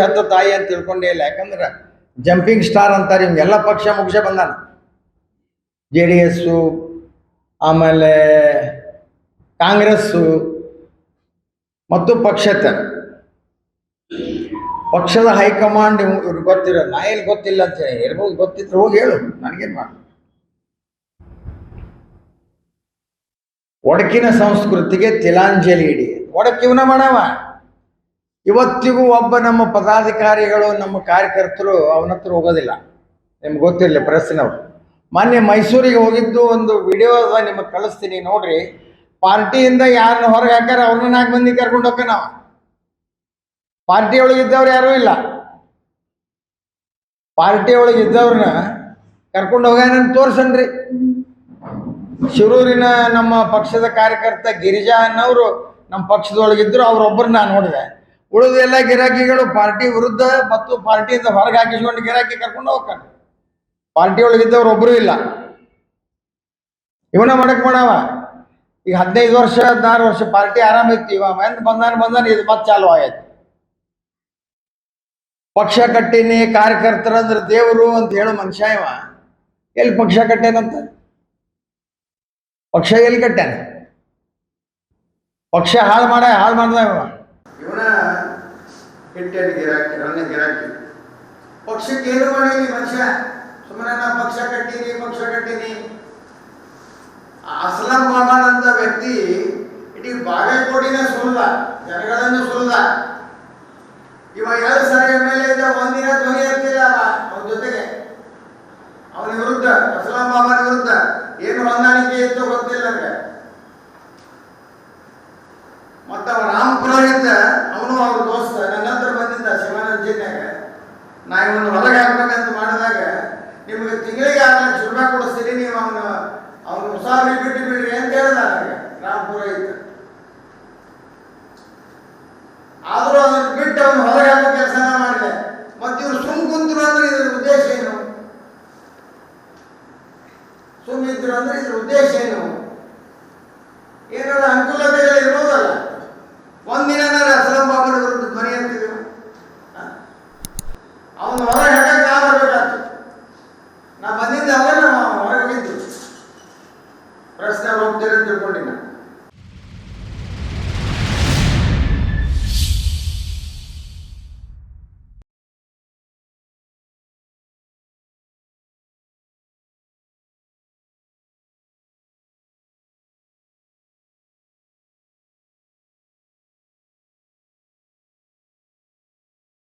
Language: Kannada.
ಹೆತ್ತ ತಾಯಿ ಅಂತ ತಿಳ್ಕೊಂಡೇ ಇಲ್ಲ. ಯಾಕಂದ್ರೆ ಜಂಪಿಂಗ್ ಸ್ಟಾರ್ ಅಂತಾರೆ ಇವ್ಗೆಲ್ಲ ಪಕ್ಷ ಮುಗಿಸ ಬಂದಾನ. ಜೆ ಡಿ ಎಸ್ಸು, ಆಮೇಲೆ ಕಾಂಗ್ರೆಸ್ಸು, ಮತ್ತು ಪಕ್ಷತ ಪಕ್ಷದ ಹೈಕಮಾಂಡ್ ಇವ್ರು ಇವ್ರಿಗೆ ಗೊತ್ತಿರೋ ನಾ ಎಲ್ಲಿ ಗೊತ್ತಿಲ್ಲ ಅಂತ ಹೇಳಿ. ಇರ್ಬೋದು, ಗೊತ್ತಿದ್ರೆ ಹೋಗಿ ಹೇಳು. ನನಗೇನು ಮಾಡ ಒಡಕಿನ ಸಂಸ್ಕೃತಿಗೆ ತಿಲಾಂಜಲಿ ಇಡಿ ಒಡಕಿವನ ಮಾಡವ ಇವತ್ತಿಗೂ ಒಬ್ಬ ನಮ್ಮ ಪದಾಧಿಕಾರಿಗಳು, ನಮ್ಮ ಕಾರ್ಯಕರ್ತರು ಅವನ ಹತ್ರ ಹೋಗೋದಿಲ್ಲ. ನಿಮ್ಗೆ ಗೊತ್ತಿರಲಿ ಪ್ರೆಸ್ಸಿನವ್ರು ಮೊನ್ನೆ ಮೈಸೂರಿಗೆ ಹೋಗಿದ್ದು ಒಂದು ವಿಡಿಯೋ ನಿಮಗೆ ಕಳಿಸ್ತೀನಿ. ನೋಡ್ರಿ, ಪಾರ್ಟಿಯಿಂದ ಯಾರನ್ನ ಹೊರಗೆ ಹಾಕ್ಯಾರ ಅವ್ರನ್ನ ನಾಲ್ಕು ಮಂದಿ ಕರ್ಕೊಂಡು ಹೋಗ ನಾವು ಪಾರ್ಟಿ ಇದ್ದವ್ರು ಯಾರೂ ಇಲ್ಲ. ಪಾರ್ಟಿ ಇದ್ದವ್ರನ್ನ ಕರ್ಕೊಂಡು ಹೋಗ್ಯಾನ ತೋರ್ಸನ್ರಿ. ಶಿರೂರಿನ ನಮ್ಮ ಪಕ್ಷದ ಕಾರ್ಯಕರ್ತ ಗಿರಿಜಾ ಅನ್ನೋರು ನಮ್ಮ ಪಕ್ಷದೊಳಗಿದ್ರು ಅವ್ರೊಬ್ಬರು ನಾನು ನೋಡಿದೆ. ಉಳಿದ ಎಲ್ಲಾ ಗಿರಾಕಿಗಳು ಪಾರ್ಟಿ ವಿರುದ್ಧ ಮತ್ತು ಪಾರ್ಟಿಯಿಂದ ಹೊರಗೆ ಹಾಕಿಸ್ಕೊಂಡು ಗಿರಾಕಿ ಕರ್ಕೊಂಡು ಹೋಗ್ತಾನೆ ಪಾರ್ಟಿ ಒಳಗಿದ್ದವ್ರು ಒಬ್ಬರು ಇಲ್ಲ. ಇವನ ಮಾಡಕ್ ಮಾಡವ. ಈಗ ಹದಿನೈದು ವರ್ಷ, ಹದಿನಾರು ವರ್ಷ ಪಾರ್ಟಿ ಆರಾಮ ಇತ್ತು. ಇವ ಎಂದ್ ಬಂದಾನ ಬಂದಾನ ಇದು ಮತ್ತೆ ಚಾಲು ಆಯ್ತು. ಪಕ್ಷ ಕಟ್ಟಿನಿ ಕಾರ್ಯಕರ್ತರಂದ್ರೆ ದೇವರು ಅಂತ ಹೇಳೋ ಮನುಷ್ಯ ಇವ. ಎಲ್ಲಿ ಪಕ್ಷ ಕಟ್ಟೇನಂತ? ಪಕ್ಷ ಎಲ್ಲಿ ಕಟ್ಟ್ಯಾನ ಪಕ್ಷ ಹಾಳು ಮಾಡ, ಹಾಳು ಮಾಡ್ದ ಇವ. ಇವನ ಹಿಟ್ಟೆಡ್ ಗಿರಾಕಿ ನನ್ನ ಗಿರಾಕಿ. ಪಕ್ಷಕ್ಕೆ ಏನು ಮಾಡಿಲ್ಲ ಮನುಷ್ಯ. ಸುಮ್ಮನೆ ನಾ ಪಕ್ಷ ಕಟ್ಟೀನಿ ಪಕ್ಷ ಕಟ್ಟೀನಿ. ಅಸ್ಲಂ ಮಾಮನ್ ಅಂತ ವ್ಯಕ್ತಿ ಇಡೀ ಬಾಗಲಕೋಟಿನ ಸುಲ್ಲ ಜನಗಳನ್ನು ಸುಲ್ಲ ಇವ ಎರಡು ಸರಿ ಎಂ ಎಲ್ ಇದ್ದ, ಒಂದಿನ ಧ್ವನಿ ಎತ್ತಿಲ್ಲ ಅವ, ಅವನ ಜೊತೆಗೆ. ಅವನ ವಿರುದ್ಧ, ಅಸಲಂ ಮಾಮನ ವಿರುದ್ಧ. ಏನು ಹೊಂದಾಣಿಕೆ ಇತ್ತು ಗೊತ್ತಿಲ್ಲ ನನಗೆ ನಾ ಇವನು ಹೊರಗೆ ಹಾಕ್ಬೇಕಂತ ಮಾಡಿದಾಗ ನಿಮಗೆ ತಿಂಗಳಿಗೆ ಆದ್ರೆ ಚುರ್ಮ ಕೊಡಿಸ್ತೀರಿ ನೀವು ಅವನು ಅವನು ಹುಷಾರು ಬಿಟ್ಟು ಬಿಡ್ರಿ ಅಂತ ಹೇಳಿದ ನನಗೆ ರಾಮ್ ಪುರೋಹಿತ ಆದರೂ ಅದನ್ನು ಬಿಟ್ಟು ಅವನು ಹೊರಗೆ ಹಾಕೋ ಕೆಲಸನ ಮಾಡಿದೆ. ಮತ್ತೆ ಇವರು ಸುಮ್ ಕುಂತರು ಅಂದ್ರೆ ಇದ್ರ ಉದ್ದೇಶ ಏನು? ಸುಮ್ ಇದ್ರು ಅಂದ್ರೆ ಇದ್ರ ಉದ್ದೇಶ ಏನು? ಏನಾದ್ರು ಅನುಕೂಲ hacer romper el demonio.